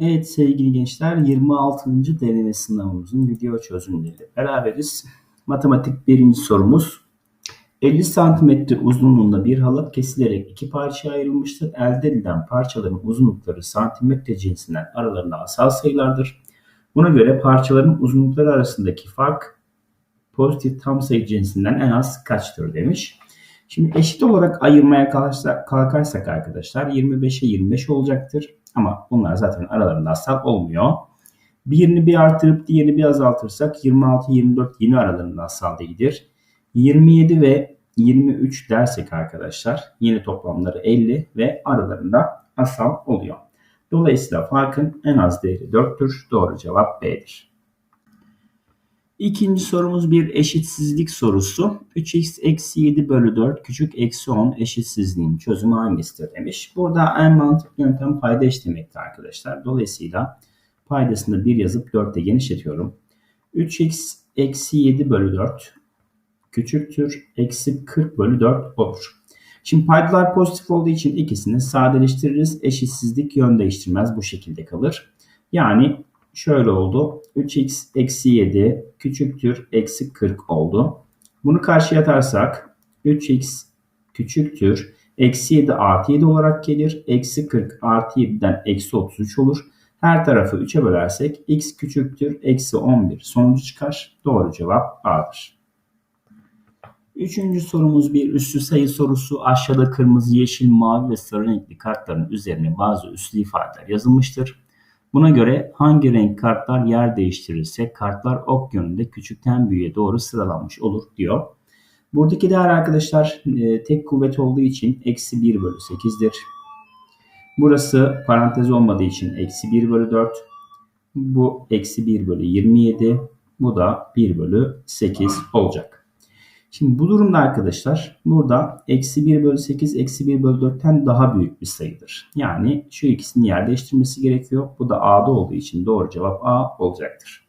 Evet sevgili gençler 26. deneme sınavımızın video çözümleriyle beraberiz. Matematik birinci sorumuz. 50 cm uzunluğunda bir halat kesilerek iki parçaya ayrılmıştır. Elde edilen parçaların uzunlukları santimetre cinsinden aralarında asal sayılardır. Buna göre parçaların uzunlukları arasındaki fark pozitif tam sayı cinsinden en az kaçtır demiş. Şimdi eşit olarak ayırmaya kalkarsak arkadaşlar 25'e 25 olacaktır. Ama bunlar zaten aralarında asal olmuyor. Birini bir artırıp diğerini bir azaltırsak 26-24 yine aralarında asal değildir. 27 ve 23 dersek arkadaşlar yine toplamları 50 ve aralarında asal oluyor. Dolayısıyla farkın en az değeri 4'tür. Doğru cevap B'dir. İkinci sorumuz bir eşitsizlik sorusu. 3x eksi 7 bölü 4 küçük eksi 10 eşitsizliğin çözümü hangisidir demiş. Burada en mantıklı yöntem payda işlemekti arkadaşlar. Dolayısıyla paydasında 1 yazıp 4'te genişletiyorum. 3x eksi 7 bölü 4 küçüktür eksi 40 bölü 4 olur. Şimdi paydalar pozitif olduğu için ikisini sadeleştiririz. Eşitsizlik yön değiştirmez bu şekilde kalır. Yani şöyle oldu. 3x eksi 7 küçüktür eksi 40 oldu. Bunu karşıya atarsak 3x küçüktür eksi 7 artı 7 olarak gelir. Eksi 40 artı 7'den eksi 33 olur. Her tarafı 3'e bölersek x küçüktür eksi 11 sonucu çıkar. Doğru cevap A'dır. Üçüncü sorumuz bir üslü sayı sorusu. Aşağıda kırmızı, yeşil, mavi ve sarı renkli kartların üzerine bazı üslü ifadeler yazılmıştır. Buna göre hangi renk kartlar yer değiştirirse kartlar ok yönünde küçükten büyüğe doğru sıralanmış olur diyor. Buradaki değer arkadaşlar e, tek kuvvet olduğu için eksi 1 bölü 8'dir. Burası parantez olmadığı için eksi 1 bölü 4. Bu eksi 1 bölü 27. Bu da 1 bölü 8 olacak. Şimdi bu durumda arkadaşlar burada eksi 1 bölü 8 eksi 1 bölü 4'ten daha büyük bir sayıdır. Yani şu ikisini yer değiştirmesi gerekiyor. Bu da A'da olduğu için doğru cevap A olacaktır.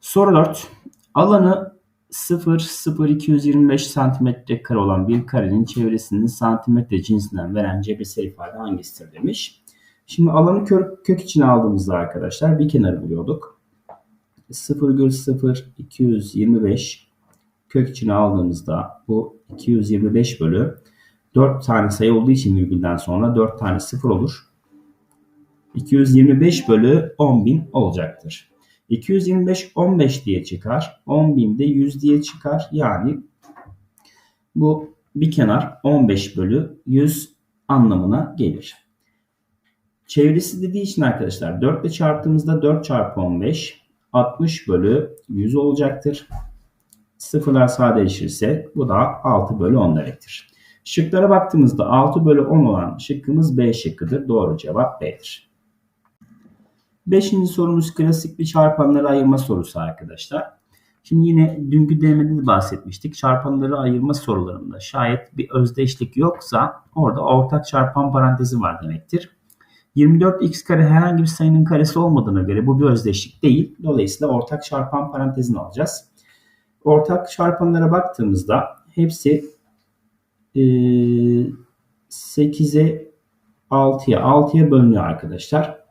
Soru 4. Alanı 0, 0, 225 santimetre kare olan bir karenin çevresinin santimetre cinsinden veren cebirsel ifade hangisidir demiş. Şimdi alanı kök, kök içine aldığımızda arkadaşlar bir kenarı buluyorduk. 0,0 225 kök içine aldığımızda bu 225 bölü 4 tane sayı olduğu için virgülden sonra 4 tane sıfır olur. 225 bölü 10.000 olacaktır. 225 15 diye çıkar. 10.000 de 100 diye çıkar. Yani bu bir kenar 15 bölü 100 anlamına gelir. Çevresi dediği için arkadaşlar 4 ile çarptığımızda 4 çarpı 15 60 bölü 100 olacaktır. Sıfırlar sadeleşirse bu da 6 bölü 10 demektir. Şıklara baktığımızda 6 bölü 10 olan şıkkımız B şıkkıdır. Doğru cevap B'dir. Beşinci sorumuz klasik bir çarpanları ayırma sorusu arkadaşlar. Şimdi yine dünkü denemede de bahsetmiştik. Çarpanları ayırma sorularında şayet bir özdeşlik yoksa orada ortak çarpan parantezi var demektir. 24x kare herhangi bir sayının karesi olmadığına göre bu bir özdeşlik değil. Dolayısıyla ortak çarpan parantezini alacağız ortak çarpanlara baktığımızda hepsi e, 8'e 6'ya 6'ya bölünüyor arkadaşlar.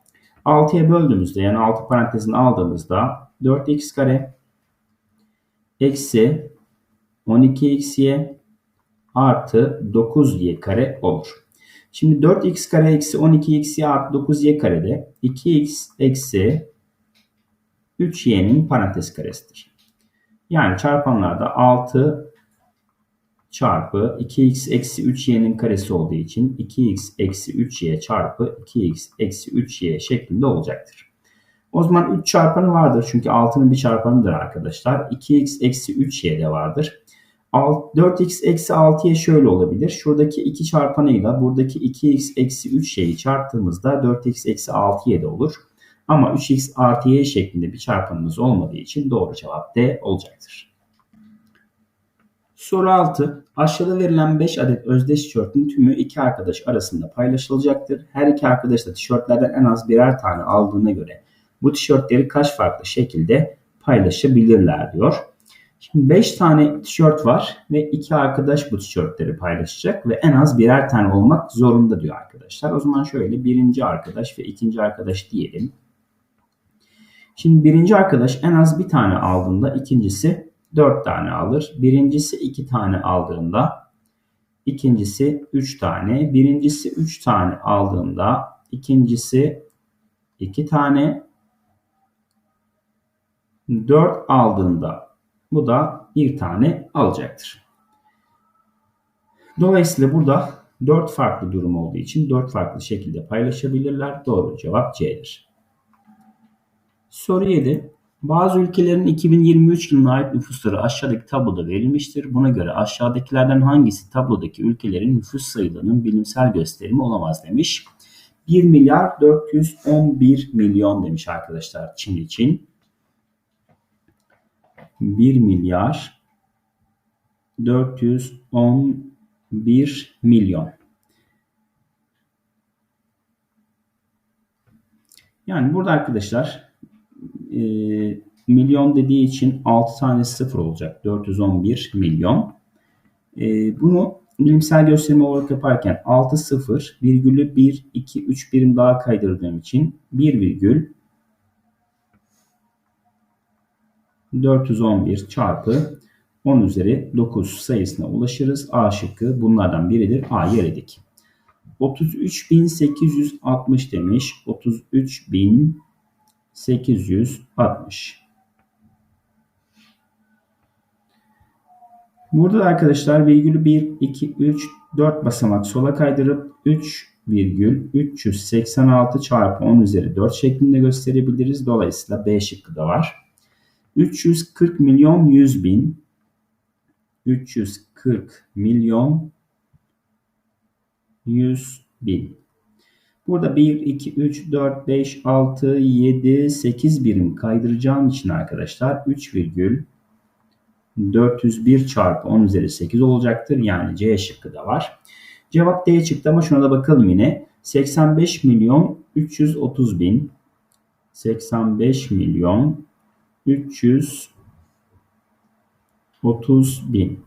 6'ya böldüğümüzde yani 6 parantezini aldığımızda 4x kare eksi 12xy artı 9y kare olur. Şimdi 4x kare eksi 12xy artı 9y karede 2x eksi 3y'nin parantez karesidir. Yani çarpanlarda 6 çarpı 2x eksi 3y'nin karesi olduğu için 2x eksi 3y çarpı 2x eksi 3y şeklinde olacaktır. O zaman 3 çarpanı vardır çünkü 6'nın bir çarpanıdır arkadaşlar. 2x eksi 3y de vardır. 4x eksi 6y şöyle olabilir. Şuradaki 2 çarpanıyla buradaki 2x eksi 3y'yi çarptığımızda 4x eksi 6y de olur. Ama 3x artı y şeklinde bir çarpanımız olmadığı için doğru cevap D olacaktır. Soru 6. Aşağıda verilen 5 adet özdeş tişörtün tümü iki arkadaş arasında paylaşılacaktır. Her iki arkadaş da tişörtlerden en az birer tane aldığına göre bu tişörtleri kaç farklı şekilde paylaşabilirler diyor. Şimdi 5 tane tişört var ve 2 arkadaş bu tişörtleri paylaşacak ve en az birer tane olmak zorunda diyor arkadaşlar. O zaman şöyle birinci arkadaş ve ikinci arkadaş diyelim. Şimdi birinci arkadaş en az bir tane aldığında ikincisi 4 tane alır. Birincisi 2 tane aldığında ikincisi 3 tane. Birincisi 3 tane aldığında ikincisi 2 tane. 4 aldığında bu da bir tane alacaktır. Dolayısıyla burada 4 farklı durum olduğu için 4 farklı şekilde paylaşabilirler. Doğru cevap C'dir. Soru 7. Bazı ülkelerin 2023 yılına ait nüfusları aşağıdaki tabloda verilmiştir. Buna göre aşağıdakilerden hangisi tablodaki ülkelerin nüfus sayılarının bilimsel gösterimi olamaz demiş. 1 milyar 411 milyon demiş arkadaşlar Çin için. 1 milyar 411 milyon. Yani burada arkadaşlar e, milyon dediği için 6 tane sıfır olacak. 411 milyon. E, bunu bilimsel gösterimi olarak yaparken 6 sıfır virgülü 1, 2, 3 birim daha kaydırdığım için 1 virgül 411 çarpı 10 üzeri 9 sayısına ulaşırız. A şıkkı bunlardan biridir. A'yı eledik. 33.860 demiş. 33.860. Burada da arkadaşlar virgülü 1, 2, 3, 4 basamak sola kaydırıp 3 virgül 386 çarpı 10 üzeri 4 şeklinde gösterebiliriz. Dolayısıyla B şıkkı da var. 340 milyon 100 bin 340 milyon 100 bin. Burada 1, 2, 3, 4, 5, 6, 7, 8 birim kaydıracağım için arkadaşlar 3 virgül 401 çarpı 10 üzeri 8 olacaktır. Yani C şıkkı da var. Cevap D çıktı ama şuna da bakalım yine. 85 milyon 330 bin 85 milyon 330 bin.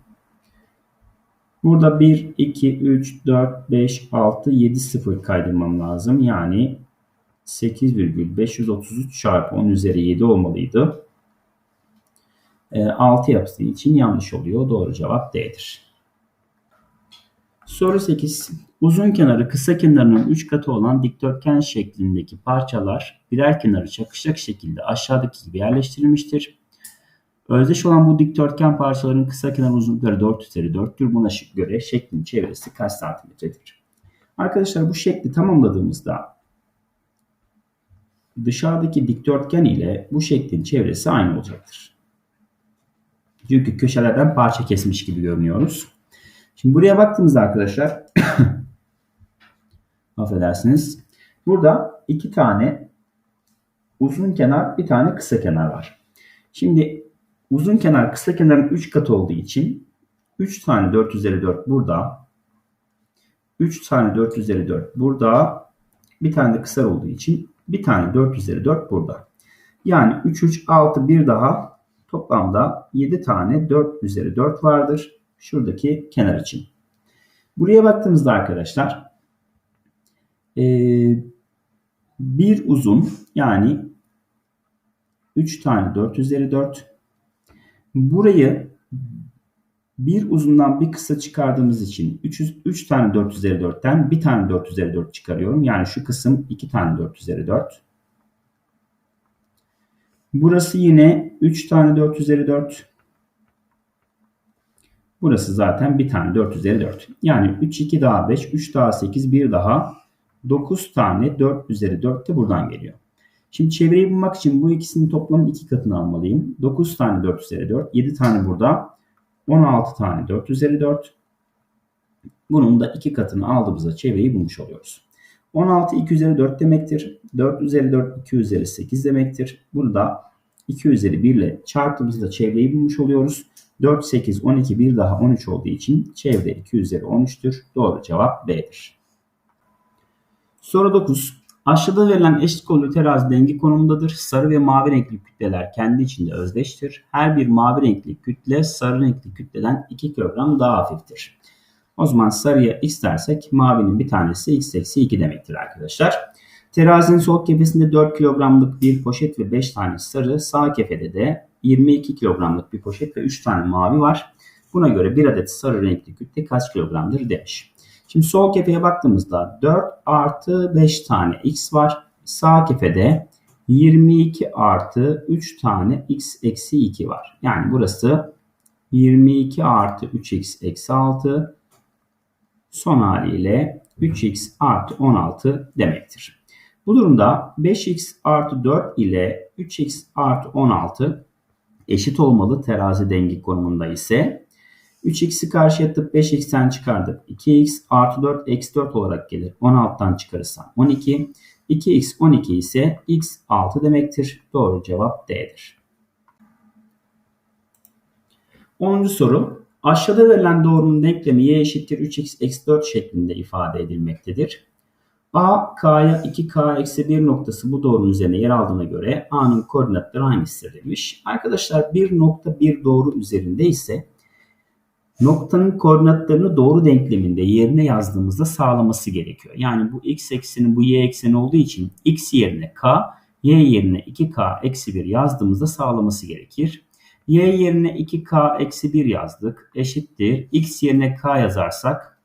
Burada 1, 2, 3, 4, 5, 6, 7 sıfır kaydırmam lazım. Yani 8,533 çarpı 10 üzeri 7 olmalıydı. 6 ee, yaptığı için yanlış oluyor. Doğru cevap D'dir. Soru 8. Uzun kenarı kısa kenarının 3 katı olan dikdörtgen şeklindeki parçalar birer kenarı çakışacak şekilde aşağıdaki gibi yerleştirilmiştir. Özdeş olan bu dikdörtgen parçaların kısa kenar uzunlukları 4 üzeri 4'tür. Buna göre şeklin çevresi kaç santimetredir? Arkadaşlar bu şekli tamamladığımızda dışarıdaki dikdörtgen ile bu şeklin çevresi aynı olacaktır. Çünkü köşelerden parça kesmiş gibi görünüyoruz. Şimdi buraya baktığımızda arkadaşlar affedersiniz. Burada iki tane uzun kenar bir tane kısa kenar var. Şimdi uzun kenar kısa kenarın 3 katı olduğu için 3 tane 4 üzeri 4 burada 3 tane 4 üzeri 4 burada bir tane de kısa olduğu için bir tane 4 üzeri 4 burada. Yani 3 3 6 bir daha toplamda 7 tane 4 üzeri 4 vardır şuradaki kenar için. Buraya baktığımızda arkadaşlar e, bir uzun yani 3 tane 4 üzeri 4 burayı bir uzundan bir kısa çıkardığımız için 3, 3 tane 4 üzeri 4'ten bir tane 4 üzeri 4 çıkarıyorum. Yani şu kısım 2 tane 4 üzeri 4. Burası yine 3 tane 4 üzeri 4. Burası zaten bir tane 4 üzeri 4. Yani 3, 2 daha 5, 3 daha 8, 1 daha 9 tane 4 üzeri 4 de buradan geliyor. Şimdi çevreyi bulmak için bu ikisinin toplamı 2 katını almalıyım. 9 tane 4 üzeri 4, 7 tane burada, 16 tane 4 üzeri 4. Bunun da 2 katını aldığımızda çevreyi bulmuş oluyoruz. 16 2 üzeri 4 demektir. 4 üzeri 4 2 üzeri 8 demektir. Bunu da 2 üzeri 1 ile çarptığımızda çevreyi bulmuş oluyoruz. 4, 8, 12, 1 daha 13 olduğu için çevre 2 üzeri 13'tür. Doğru cevap B'dir. Soru 9. Aşağıda verilen eşit kollu terazi denge konumundadır. Sarı ve mavi renkli kütleler kendi içinde özdeştir. Her bir mavi renkli kütle sarı renkli kütleden 2 kilogram daha hafiftir. O zaman sarıya x dersek mavinin bir tanesi x eksi 2 demektir arkadaşlar. Terazinin sol kefesinde 4 kilogramlık bir poşet ve 5 tane sarı, sağ kefede de 22 kilogramlık bir poşet ve 3 tane mavi var. Buna göre bir adet sarı renkli kütle kaç kilogramdır demiş. Şimdi sol kefeye baktığımızda 4 artı 5 tane x var. Sağ kefede 22 artı 3 tane x eksi 2 var. Yani burası 22 artı 3x eksi 6 son haliyle 3x artı 16 demektir. Bu durumda 5x artı 4 ile 3x artı 16 eşit olmalı terazi denge konumunda ise 3x'i karşıya atıp 5x'ten çıkardık. 2x artı 4 eksi 4 olarak gelir. 16'dan çıkarırsam 12. 2x 12 ise x 6 demektir. Doğru cevap D'dir. 10. soru. Aşağıda verilen doğrunun denklemi y eşittir 3x eksi 4 şeklinde ifade edilmektedir. A, K'ya 2K eksi 1 noktası bu doğrunun üzerine yer aldığına göre A'nın koordinatları hangisidir demiş. Arkadaşlar bir nokta bir doğru üzerinde ise noktanın koordinatlarını doğru denkleminde yerine yazdığımızda sağlaması gerekiyor. Yani bu x ekseni bu y ekseni olduğu için x yerine k, y yerine 2k eksi 1 yazdığımızda sağlaması gerekir. y yerine 2k eksi 1 yazdık eşittir. x yerine k yazarsak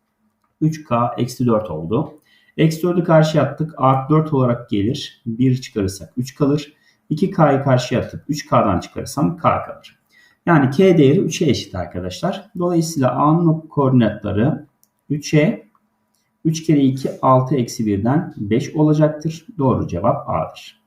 3k eksi 4 oldu. Eksi 4'ü karşıya attık. Artı 4 olarak gelir. 1 çıkarırsak 3 kalır. 2K'yı karşıya atıp 3K'dan çıkarırsam K kalır. Yani K değeri 3'e eşit arkadaşlar. Dolayısıyla A'nın koordinatları 3'e 3 kere 2 6 eksi 1'den 5 olacaktır. Doğru cevap A'dır.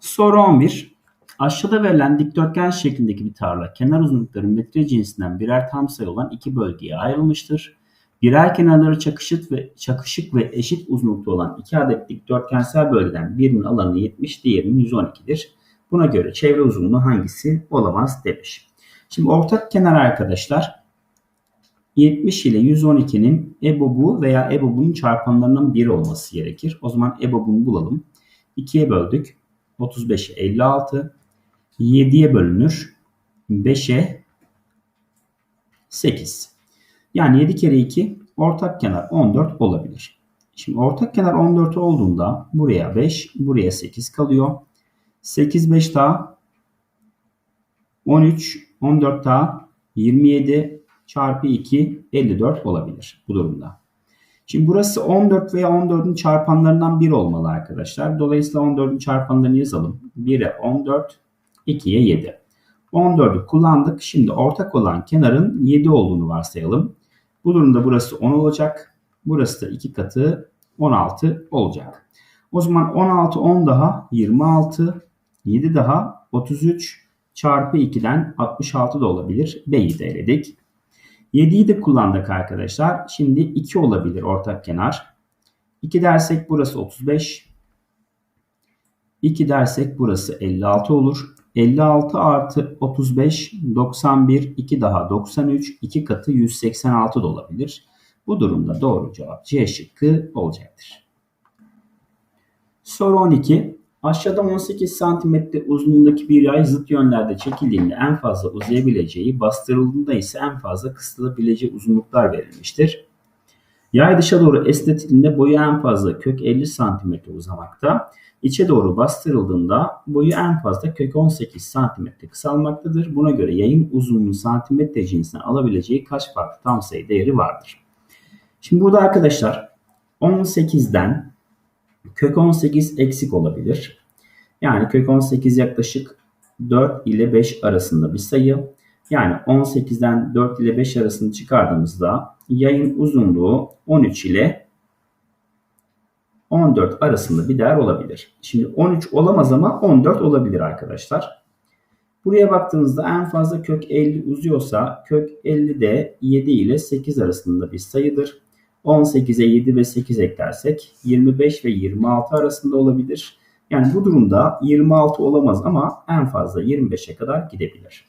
Soru 11. Aşağıda verilen dikdörtgen şeklindeki bir tarla kenar uzunlukları metre cinsinden birer tam sayı olan iki bölgeye ayrılmıştır. Birer kenarları çakışık ve çakışık ve eşit uzunlukta olan iki adet dikdörtgensel bölgeden birinin alanı 70, diğerinin 112'dir. Buna göre çevre uzunluğu hangisi olamaz demiş. Şimdi ortak kenar arkadaşlar 70 ile 112'nin EBOB'u veya EBOB'un çarpanlarından biri olması gerekir. O zaman EBOB'unu bulalım. 2'ye böldük. 35'e 56. 7'ye bölünür. 5'e 8. Yani 7 kere 2 ortak kenar 14 olabilir. Şimdi ortak kenar 14 olduğunda buraya 5, buraya 8 kalıyor. 8 5 daha 13, 14 daha 27 çarpı 2 54 olabilir bu durumda. Şimdi burası 14 veya 14'ün çarpanlarından 1 olmalı arkadaşlar. Dolayısıyla 14'ün çarpanlarını yazalım. 1'e 14, 2'ye 7. 14'ü kullandık. Şimdi ortak olan kenarın 7 olduğunu varsayalım. Bu durumda burası 10 olacak. Burası da 2 katı 16 olacak. O zaman 16 10 daha 26 7 daha 33 çarpı 2'den 66 da olabilir. B'yi de eledik. 7'yi de kullandık arkadaşlar. Şimdi 2 olabilir ortak kenar. 2 dersek burası 35. 2 dersek burası 56 olur. 56 artı 35 91 2 daha 93 2 katı 186 da olabilir. Bu durumda doğru cevap C şıkkı olacaktır. Soru 12. Aşağıda 18 cm uzunluğundaki bir yay zıt yönlerde çekildiğinde en fazla uzayabileceği, bastırıldığında ise en fazla kısılabileceği uzunluklar verilmiştir. Yay dışa doğru esnetildiğinde boyu en fazla kök 50 cm uzamakta içe doğru bastırıldığında boyu en fazla kök 18 cm kısalmaktadır. Buna göre yayın uzunluğu santimetre cinsinden alabileceği kaç farklı tam sayı değeri vardır? Şimdi burada arkadaşlar 18'den kök 18 eksik olabilir. Yani kök 18 yaklaşık 4 ile 5 arasında bir sayı. Yani 18'den 4 ile 5 arasını çıkardığımızda yayın uzunluğu 13 ile 14 arasında bir değer olabilir. Şimdi 13 olamaz ama 14 olabilir arkadaşlar. Buraya baktığınızda en fazla kök 50 uzuyorsa kök 50 de 7 ile 8 arasında bir sayıdır. 18'e 7 ve 8 eklersek 25 ve 26 arasında olabilir. Yani bu durumda 26 olamaz ama en fazla 25'e kadar gidebilir.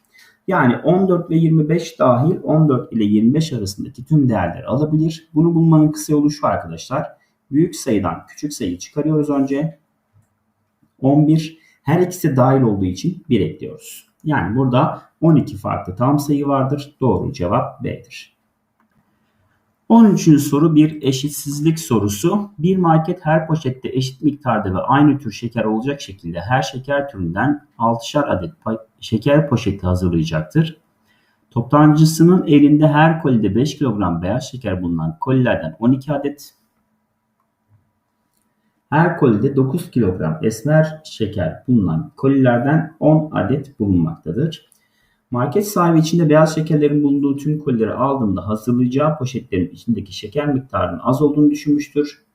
Yani 14 ve 25 dahil 14 ile 25 arasındaki tüm değerleri alabilir. Bunu bulmanın kısa yolu şu arkadaşlar. Büyük sayıdan küçük sayıyı çıkarıyoruz önce. 11. Her ikisi dahil olduğu için 1 ekliyoruz. Yani burada 12 farklı tam sayı vardır. Doğru cevap B'dir. 13. soru bir eşitsizlik sorusu. Bir market her poşette eşit miktarda ve aynı tür şeker olacak şekilde her şeker türünden 6'şar adet şeker poşeti hazırlayacaktır. Toptancısının elinde her kolide 5 kilogram beyaz şeker bulunan kolilerden 12 adet, her kolide 9 kilogram esmer şeker bulunan kolilerden 10 adet bulunmaktadır. Market sahibi içinde beyaz şekerlerin bulunduğu tüm kolileri aldığında hazırlayacağı poşetlerin içindeki şeker miktarının az olduğunu düşünmüştür.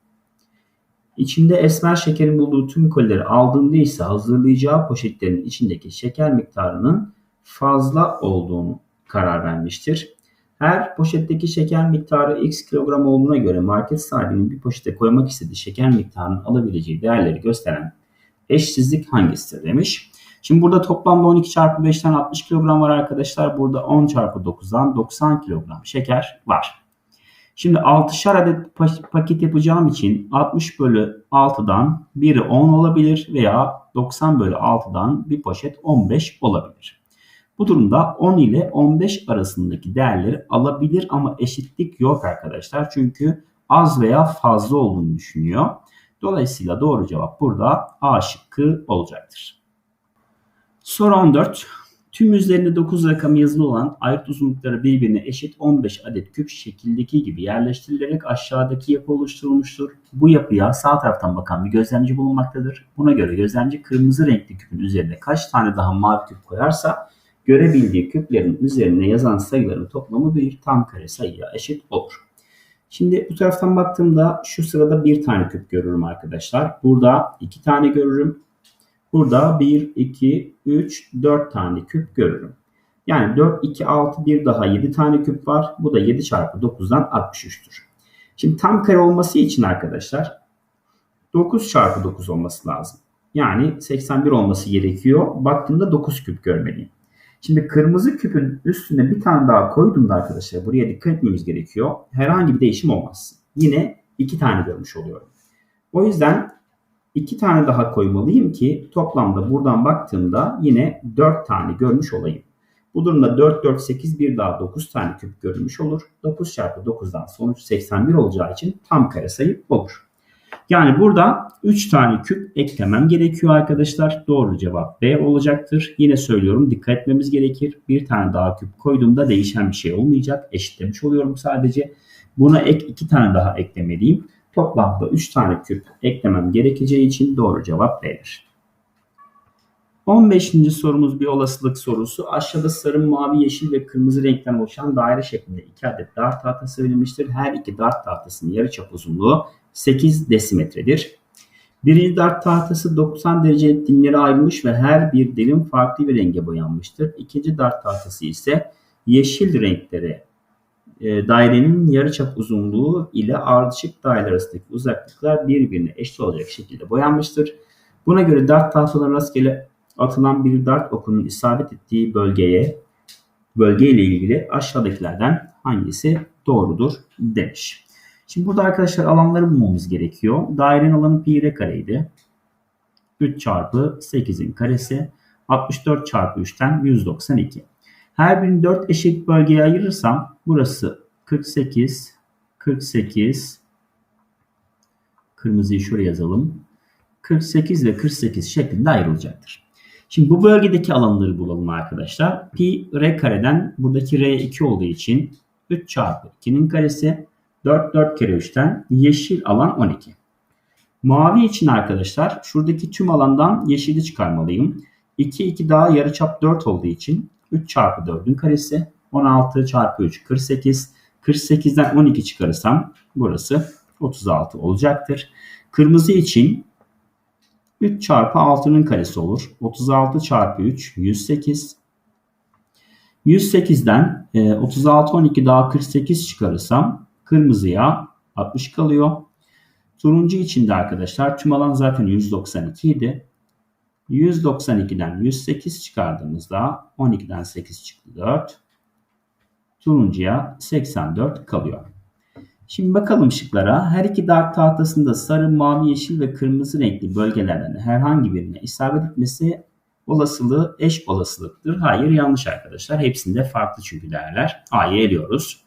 İçinde esmer şekerin bulunduğu tüm kolileri aldığında ise hazırlayacağı poşetlerin içindeki şeker miktarının fazla olduğunu karar vermiştir. Her poşetteki şeker miktarı x kilogram olduğuna göre market sahibinin bir poşete koymak istediği şeker miktarının alabileceği değerleri gösteren eşsizlik hangisidir demiş. Şimdi burada toplamda 12 çarpı 5'ten 60 kilogram var arkadaşlar. Burada 10 çarpı 9'dan 90 kilogram şeker var. Şimdi 6'şar adet paket yapacağım için 60 bölü 6'dan biri 10 olabilir veya 90 bölü 6'dan bir poşet 15 olabilir. Bu durumda 10 ile 15 arasındaki değerleri alabilir ama eşitlik yok arkadaşlar. Çünkü az veya fazla olduğunu düşünüyor. Dolayısıyla doğru cevap burada A şıkkı olacaktır. Soru 14. Tüm üzerinde 9 rakamı yazılı olan ayrıt uzunlukları birbirine eşit 15 adet küp şekildeki gibi yerleştirilerek aşağıdaki yapı oluşturulmuştur. Bu yapıya sağ taraftan bakan bir gözlemci bulunmaktadır. Buna göre gözlemci kırmızı renkli küpün üzerine kaç tane daha mavi küp koyarsa görebildiği küplerin üzerine yazan sayıların toplamı bir tam kare sayıya eşit olur. Şimdi bu taraftan baktığımda şu sırada bir tane küp görürüm arkadaşlar. Burada iki tane görürüm. Burada 1, 2, 3, 4 tane küp görürüm. Yani 4, 2, 6, 1 daha 7 tane küp var. Bu da 7 çarpı 9'dan 63'tür. Şimdi tam kare olması için arkadaşlar 9 çarpı 9 olması lazım. Yani 81 olması gerekiyor. Baktığımda 9 küp görmeliyim. Şimdi kırmızı küpün üstüne bir tane daha koyduğumda arkadaşlar buraya dikkat etmemiz gerekiyor. Herhangi bir değişim olmaz. Yine iki tane görmüş oluyorum. O yüzden iki tane daha koymalıyım ki toplamda buradan baktığımda yine 4 tane görmüş olayım. Bu durumda 4, 4, 8 bir daha 9 tane küp görülmüş olur. 9 çarpı 9'dan sonuç 81 olacağı için tam kare sayı olur. Yani burada 3 tane küp eklemem gerekiyor arkadaşlar. Doğru cevap B olacaktır. Yine söylüyorum dikkat etmemiz gerekir. Bir tane daha küp koyduğumda değişen bir şey olmayacak. Eşitlemiş oluyorum sadece. Buna ek 2 tane daha eklemeliyim. Toplamda 3 tane küp eklemem gerekeceği için doğru cevap B'dir. 15. sorumuz bir olasılık sorusu. Aşağıda sarı, mavi, yeşil ve kırmızı renkten oluşan daire şeklinde iki adet dart tahtası verilmiştir. Her iki dart tahtasının yarıçap uzunluğu 8 desimetredir. Birinci dart tahtası 90 derece dilimlere ayrılmış ve her bir dilim farklı bir renge boyanmıştır. İkinci dart tahtası ise yeşil renklere e, dairenin yarıçap uzunluğu ile ardışık daire arasındaki uzaklıklar birbirine eşit olacak şekilde boyanmıştır. Buna göre dart tahtalarına rastgele atılan bir dart okunun isabet ettiği bölgeye bölge ile ilgili aşağıdakilerden hangisi doğrudur demiş. Şimdi burada arkadaşlar alanları bulmamız gerekiyor. Dairenin alanı pi r kareydi. 3 çarpı 8'in karesi 64 çarpı 3'ten 192. Her birini 4 eşit bölgeye ayırırsam burası 48, 48, kırmızıyı şuraya yazalım. 48 ve 48 şeklinde ayrılacaktır. Şimdi bu bölgedeki alanları bulalım arkadaşlar. Pi r kareden buradaki r 2 olduğu için 3 çarpı 2'nin karesi 4 4 kere 3'ten yeşil alan 12. Mavi için arkadaşlar şuradaki tüm alandan yeşili çıkarmalıyım. 2 2 daha yarıçap 4 olduğu için 3 çarpı 4'ün karesi 16 çarpı 3 48. 48'den 12 çıkarırsam burası 36 olacaktır. Kırmızı için 3 çarpı 6'nın karesi olur. 36 çarpı 3 108. 108'den 36 12 daha 48 çıkarırsam kırmızıya 60 kalıyor. Turuncu için de arkadaşlar tüm alan zaten 192 idi. 192'den 108 çıkardığımızda 12'den 8 çıktı 4. Turuncuya 84 kalıyor. Şimdi bakalım şıklara. Her iki dart tahtasında sarı, mavi, yeşil ve kırmızı renkli bölgelerden herhangi birine isabet etmesi olasılığı eş olasılıktır. Hayır yanlış arkadaşlar. Hepsinde farklı çünkü değerler. A'yı eliyoruz.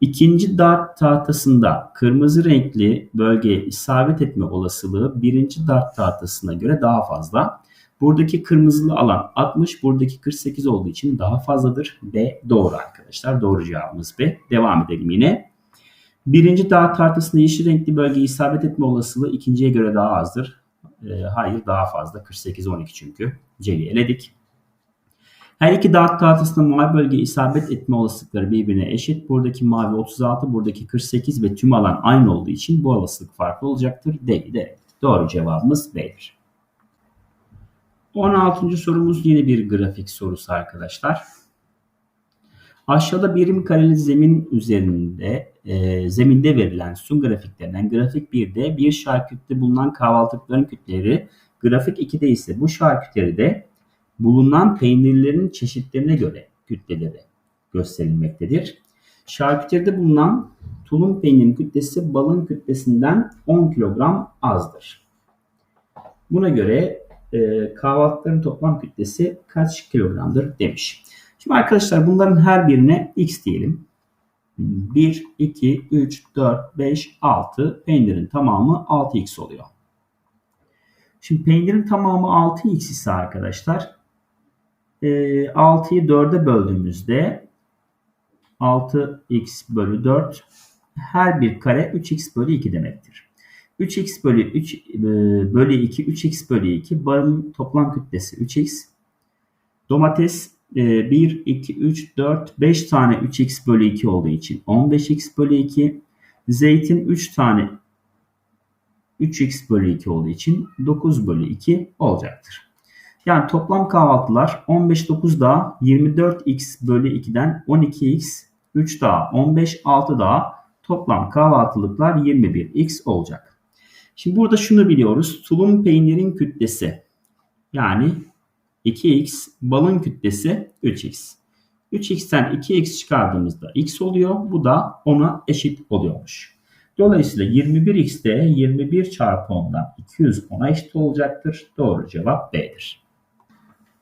İkinci dart tahtasında kırmızı renkli bölgeye isabet etme olasılığı birinci dart tahtasına göre daha fazla. Buradaki kırmızılı alan 60, buradaki 48 olduğu için daha fazladır. B doğru arkadaşlar. Doğru cevabımız B. Devam edelim yine. Birinci dart tahtasında yeşil renkli bölgeye isabet etme olasılığı ikinciye göre daha azdır. E, hayır daha fazla. 48-12 çünkü. C'yi eledik. Her iki dart tahtasında mavi bölgeye isabet etme olasılıkları birbirine eşit. Buradaki mavi 36, buradaki 48 ve tüm alan aynı olduğu için bu olasılık farklı olacaktır. D'yi de Doğru cevabımız B'dir. 16. sorumuz yine bir grafik sorusu arkadaşlar. Aşağıda birim kareli zemin üzerinde e, zeminde verilen sütun grafiklerinden grafik 1'de bir şarkütte bulunan kahvaltılıkların kütleleri, grafik 2'de ise bu şarküteride bulunan peynirlerin çeşitlerine göre kütleleri gösterilmektedir. Şarküteride bulunan tulum peynirinin kütlesi balın kütlesinden 10 kilogram azdır. Buna göre e, kahvaltıların toplam kütlesi kaç kilogramdır demiş. Şimdi arkadaşlar bunların her birine x diyelim. 1, 2, 3, 4, 5, 6 peynirin tamamı 6x oluyor. Şimdi peynirin tamamı 6x ise arkadaşlar 6'yı e, 4'e böldüğümüzde 6x bölü 4 her bir kare 3x bölü 2 demektir. 3x bölü 3 e, bölü 2 3x bölü 2 barın toplam kütlesi 3x. Domates 1, 2, 3, 4, 5 tane 3x bölü 2 olduğu için 15x bölü 2. Zeytin 3 tane 3x bölü 2 olduğu için 9 bölü 2 olacaktır. Yani toplam kahvaltılar 15 9 daha 24x bölü 2'den 12x 3 daha 15 6 daha toplam kahvaltılıklar 21x olacak. Şimdi burada şunu biliyoruz. Tulum peynirin kütlesi yani 2x balın kütlesi 3x. 3x'ten 2x çıkardığımızda x oluyor. Bu da 10'a eşit oluyormuş. Dolayısıyla 21x de 21 çarpı 10'dan 210'a eşit olacaktır. Doğru cevap B'dir.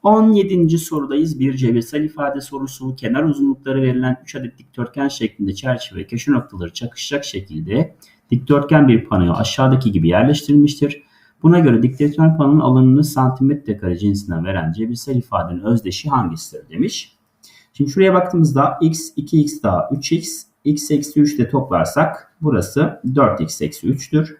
17. sorudayız. Bir cebirsel ifade sorusu. Kenar uzunlukları verilen 3 adet dikdörtgen şeklinde çerçeve köşe noktaları çakışacak şekilde dikdörtgen bir panoya aşağıdaki gibi yerleştirilmiştir. Buna göre dikdörtgen panonun alanını santimetre kare cinsinden veren cebirsel ifadenin özdeşi hangisidir demiş. Şimdi şuraya baktığımızda x 2x daha 3x x eksi 3 ile toplarsak burası 4x eksi 3'tür.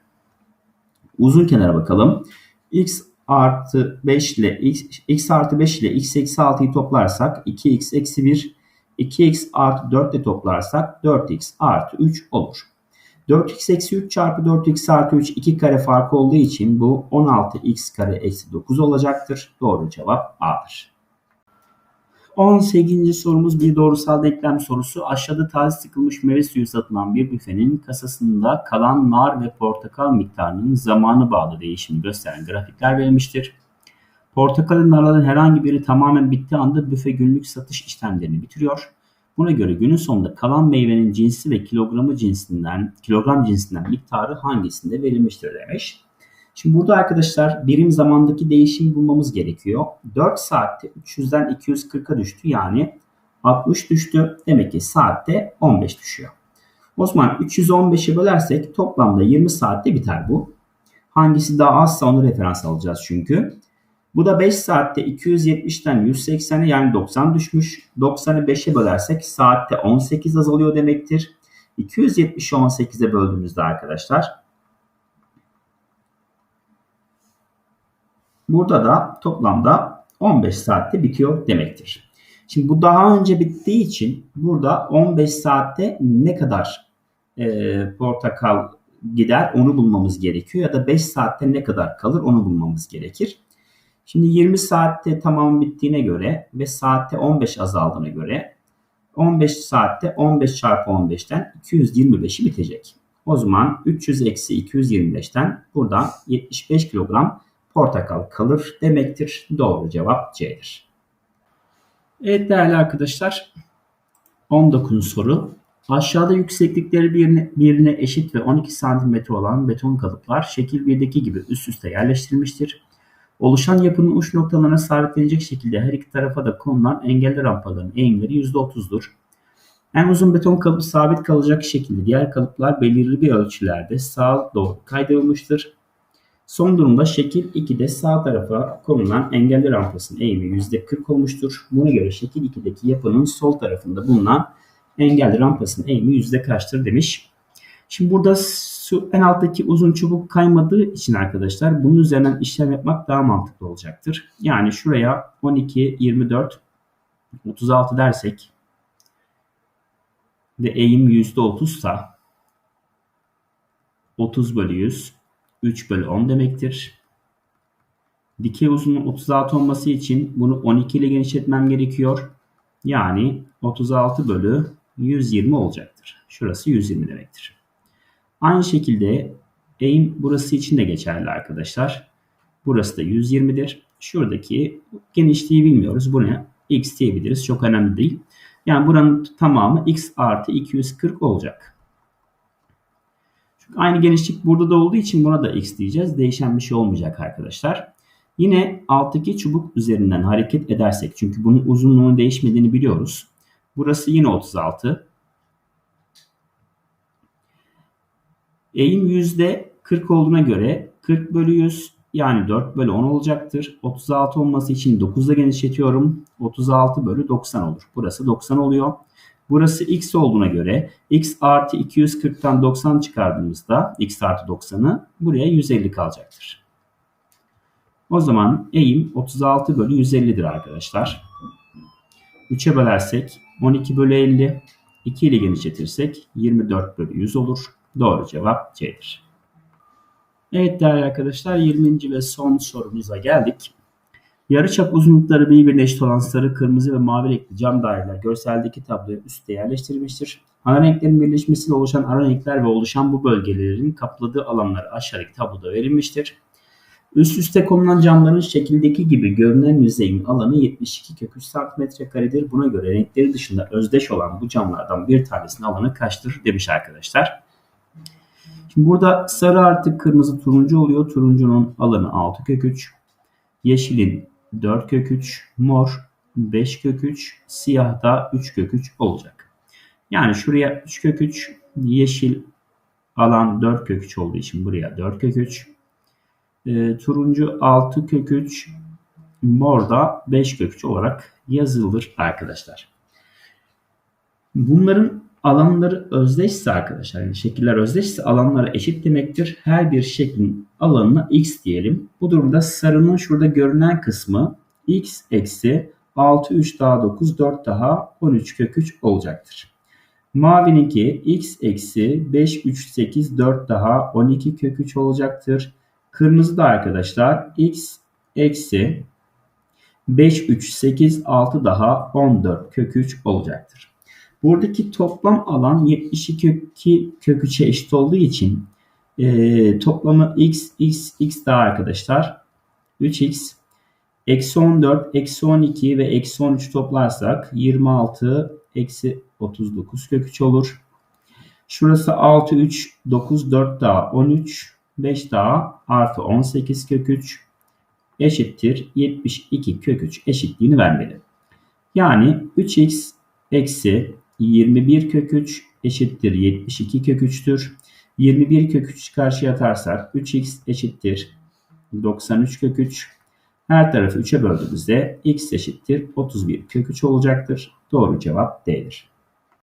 Uzun kenara bakalım. x artı 5 ile x, x artı 5 ile x eksi 6'yı toplarsak 2x eksi 1 2x artı 4 ile toplarsak 4x artı 3 olur. 4x eksi 3 çarpı 4x artı 3 2 kare farkı olduğu için bu 16x kare eksi 9 olacaktır. Doğru cevap A'dır. 18. sorumuz bir doğrusal denklem sorusu. Aşağıda taze sıkılmış meyve suyu satılan bir büfenin kasasında kalan nar ve portakal miktarının zamanı bağlı değişimi gösteren grafikler verilmiştir. Portakalın narların herhangi biri tamamen bittiği anda büfe günlük satış işlemlerini bitiriyor. Buna göre günün sonunda kalan meyvenin cinsi ve kilogramı cinsinden, kilogram cinsinden miktarı hangisinde verilmiştir demiş. Şimdi burada arkadaşlar birim zamandaki değişim bulmamız gerekiyor. 4 saatte 300'den 240'a düştü. Yani 60 düştü. Demek ki saatte 15 düşüyor. O zaman 315'e bölersek toplamda 20 saatte biter bu. Hangisi daha azsa onu referans alacağız çünkü. Bu da 5 saatte 270'ten 180'e yani 90 düşmüş. 90'ı 5'e bölersek saatte 18 azalıyor demektir. 270'i 18'e böldüğümüzde arkadaşlar burada da toplamda 15 saatte bitiyor demektir. Şimdi bu daha önce bittiği için burada 15 saatte ne kadar e, portakal gider onu bulmamız gerekiyor ya da 5 saatte ne kadar kalır onu bulmamız gerekir. Şimdi 20 saatte tamam bittiğine göre ve saatte 15 azaldığına göre 15 saatte 15 çarpı 15'ten 225'i bitecek. O zaman 300 eksi 225'ten buradan 75 kilogram portakal kalır demektir. Doğru cevap C'dir. Evet değerli arkadaşlar 19. soru. Aşağıda yükseklikleri birbirine, birbirine eşit ve 12 cm olan beton kalıplar şekil 1'deki gibi üst üste yerleştirilmiştir. Oluşan yapının uç noktalarına sabitlenecek şekilde her iki tarafa da konulan engelli rampaların eğimleri %30'dur. En uzun beton kalıbı sabit kalacak şekilde diğer kalıplar belirli bir ölçülerde sağa doğru kaydırılmıştır. Son durumda şekil 2'de sağ tarafa konulan engelli rampasının eğimi %40 olmuştur. Buna göre şekil 2'deki yapının sol tarafında bulunan engelli rampasının eğimi yüzde kaçtır demiş. Şimdi burada şu en alttaki uzun çubuk kaymadığı için arkadaşlar bunun üzerinden işlem yapmak daha mantıklı olacaktır. Yani şuraya 12, 24, 36 dersek ve eğim %30 sa 30 bölü 100 3 bölü 10 demektir. Dikey uzunluğun 36 olması için bunu 12 ile genişletmem gerekiyor. Yani 36 bölü 120 olacaktır. Şurası 120 demektir. Aynı şekilde eğim burası için de geçerli arkadaşlar. Burası da 120'dir. Şuradaki genişliği bilmiyoruz. Bu ne? X diyebiliriz. Çok önemli değil. Yani buranın tamamı X artı 240 olacak. Çünkü aynı genişlik burada da olduğu için buna da X diyeceğiz. Değişen bir şey olmayacak arkadaşlar. Yine alttaki çubuk üzerinden hareket edersek çünkü bunun uzunluğunun değişmediğini biliyoruz. Burası yine 36. Eğim yüzde 40 olduğuna göre 40 bölü 100 yani 4 bölü 10 olacaktır. 36 olması için 9'da genişletiyorum. 36 bölü 90 olur. Burası 90 oluyor. Burası x olduğuna göre x artı 240'tan 90 çıkardığımızda x artı 90'ı buraya 150 kalacaktır. O zaman eğim 36 bölü 150'dir arkadaşlar. 3'e bölersek 12 bölü 50. 2 ile genişletirsek 24 bölü 100 olur. Doğru cevap C'dir. Evet değerli arkadaşlar 20. ve son sorumuza geldik. Yarıçap uzunlukları birbirine eşit olan sarı, kırmızı ve mavi renkli cam daireler görseldeki tabloya üstte yerleştirilmiştir. Ana renklerin birleşmesiyle oluşan ara renkler ve oluşan bu bölgelerin kapladığı alanlar aşağıdaki tabloda verilmiştir. Üst üste konulan camların şekildeki gibi görünen yüzeyin alanı 72 kök 3 cm karedir. Buna göre renkleri dışında özdeş olan bu camlardan bir tanesinin alanı kaçtır demiş arkadaşlar. Şimdi burada sarı artık kırmızı turuncu oluyor. Turuncunun alanı 6 kök 3. Yeşilin 4 kök 3. Mor 5 kök 3. Siyah da 3 kök 3 olacak. Yani şuraya 3 kök 3. Yeşil alan 4 kök 3 olduğu için buraya 4 kök 3. E, turuncu 6 kök 3. Mor da 5 kök 3 olarak yazılır arkadaşlar. Bunların alanları özdeşse arkadaşlar yani şekiller özdeşse alanları eşit demektir. Her bir şeklin alanına x diyelim. Bu durumda sarının şurada görünen kısmı x eksi 6 3 daha 9 4 daha 13 kök 3 olacaktır. Mavininki x eksi 5 3 8 4 daha 12 kök 3 olacaktır. Kırmızı da arkadaşlar x eksi 5 3 8 6 daha 14 kök 3 olacaktır. Buradaki toplam alan 72 kök 3'e eşit olduğu için e, toplamı x, x, x daha arkadaşlar 3x eksi 14, eksi 12 ve eksi 13 toplarsak 26 eksi 39 kök 3 olur. Şurası 6, 3, 9, 4 daha 13, 5 daha artı 18 kök 3 eşittir 72 kök 3 eşitliğini vermeli. Yani 3x eksi 21 kök 3 eşittir 72 kök 3'tür. 21 kök 3 karşıya atarsak 3x eşittir 93 kök 3. Her tarafı 3'e böldüğümüzde x eşittir 31 kök 3 olacaktır. Doğru cevap D'dir.